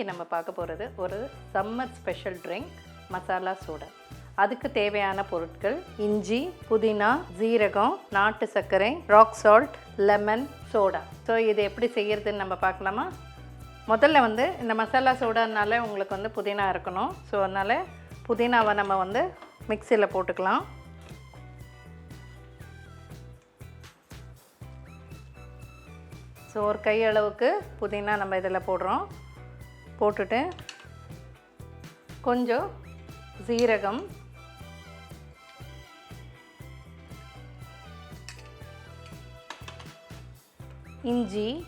இன்றைக்கி நம்ம பார்க்க போகிறது ஒரு summer special drink masala soda அதுக்கு தேவையான பொருட்கள் இஞ்சி புதினா ஜீரகம் நாட்டு சர்க்கரை rock salt lemon soda so இது எப்படி செய்கிறதுன்னு நம்ம பார்க்கலாமா? முதல்ல வந்து இந்த மசாலா சோடானால உங்களுக்கு வந்து புதினா இருக்கணும். ஸோ அதனால் புதினாவை நம்ம வந்து மிக்சியில் போட்டுக்கலாம். ஸோ ஒரு கை அளவுக்கு புதினா நம்ம இதில் போடுறோம். போட்டுட்டு கொஞ்சம் சீரகம். இஞ்சி.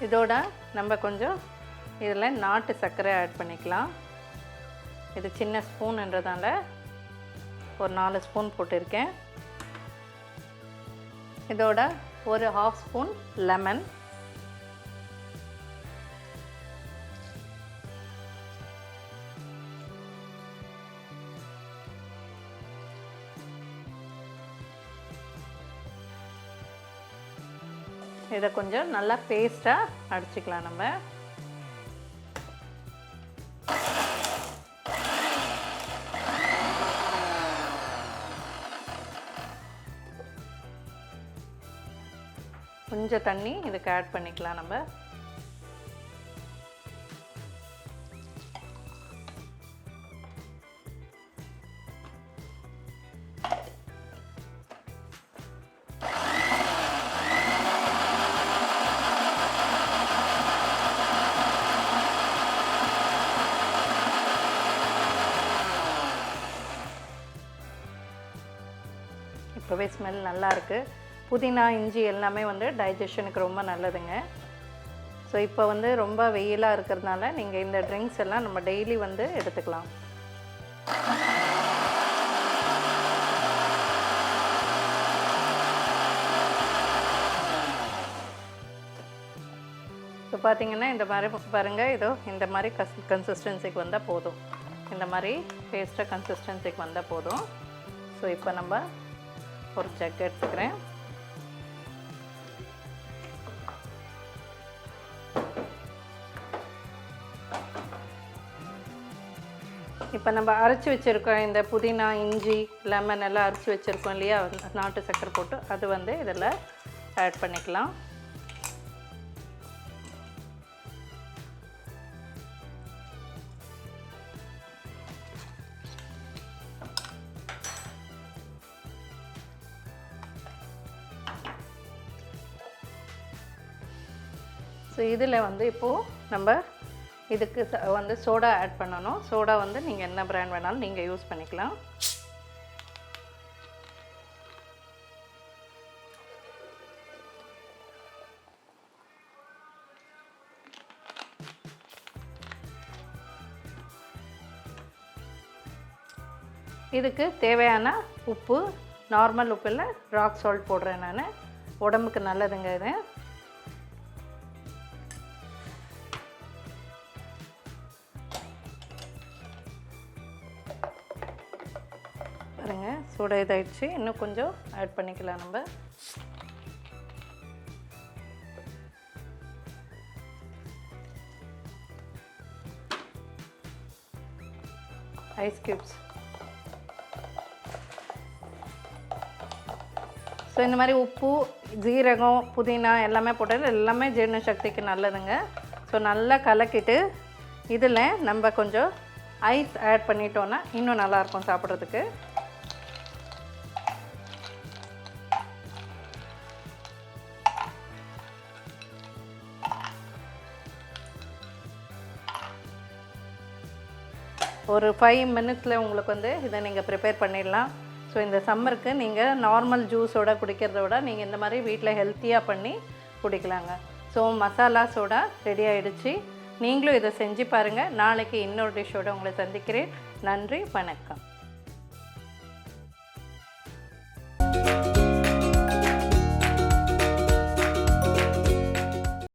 இதோட நம்ம கொஞ்சம் இதில் நாட்டு சர்க்கரை ஆட் பண்ணிக்கலாம். இது சின்ன ஸ்பூன்ன்றதால ஒரு நாலு ஸ்பூன் போட்டிருக்கேன். இதோட ஒரு ஹாஃப் ஸ்பூன் லெமன் இதை கொஞ்சம் நல்லா பேஸ்ட்டாக அடிச்சுக்கலாம் நம்ம. கொஞ்சம் தண்ணி இதுக்கு ஆட் பண்ணிக்கலாம் நம்ம. இப்போவே ஸ்மெல் நல்லா இருக்குது புதினா இஞ்சி எல்லாமே வந்து டைஜஷனுக்கு ரொம்ப நல்லதுங்க. ஸோ இப்போ வந்து ரொம்ப வெயிலாக இருக்கிறதுனால நீங்கள் இந்த ட்ரிங்க்ஸ் எல்லாம் நம்ம டெய்லி வந்து எடுத்துக்கலாம். இப்போ பார்த்தீங்கன்னா இந்த மாதிரி பாருங்கள் இதோ இந்த மாதிரி கஸ் கன்சிஸ்டன்சிக்கு வந்தால் போதும். இந்த மாதிரி பேஸ்ட்டாக கன்சிஸ்டன்சிக்கு வந்தால் போதும். ஸோ இப்போ நம்ம ஒரு ஜக் எடுத்துக்கிறேன். இப்போ நம்ம அரைச்சி வச்சுருக்கோம் இந்த புதினா இஞ்சி லெமன் எல்லாம் அரைச்சி வச்சுருக்கோம் இல்லையா? நாட்டு சக்கரை போட்டு அது வந்து இதில் ஆட் பண்ணிக்கலாம். ஸோ இதில் வந்து இப்போது நம்ம இதுக்கு வந்து சோடா ஆட் பண்ணணும். சோடா வந்து நீங்கள் என்ன பிராண்ட் வேணாலும் நீங்கள் யூஸ் பண்ணிக்கலாம். இதுக்கு தேவையான உப்பு நார்மல் உப்பில் ராக் சால்ட் போடுறேன் நான். உடம்புக்கு நல்லதுங்க இது. பாருங்க சூட இதாயிடுச்சு. இன்னும் கொஞ்சம் ஆட் பண்ணிக்கலாம் நம்ம. ஐஸ் கியூப்ஸ் ஸோ இந்த மாதிரி உப்பு ஜீரகம் புதினா எல்லாமே போட்டது எல்லாமே ஜீரண சக்திக்கு நல்லதுங்க. ஸோ நல்லா கலக்கிட்டு இதில் நம்ம கொஞ்சம் ஐஸ் ஆட் பண்ணிட்டோன்னா இன்னும் நல்லாயிருக்கும் சாப்பிட்றதுக்கு. ஒரு ஃபைவ் மினிட்ஸில் உங்களுக்கு வந்து இதை நீங்கள் ப்ரிப்பேர் பண்ணிடலாம். ஸோ இந்த சம்மருக்கு நீங்கள் நார்மல் ஜூஸோட குடிக்கிறத விட நீங்கள் இந்த மாதிரி வீட்டில் ஹெல்த்தியாக பண்ணி குடிக்கலாங்க. ஸோ மசாலா ரெடி ஆகிடுச்சி நீங்களும் இதை செஞ்சு பாருங்கள் நாளைக்கு இன்னொரு டிஷ்ஷோடு உங்களை சந்திக்கிறேன். நன்றி வணக்கம்.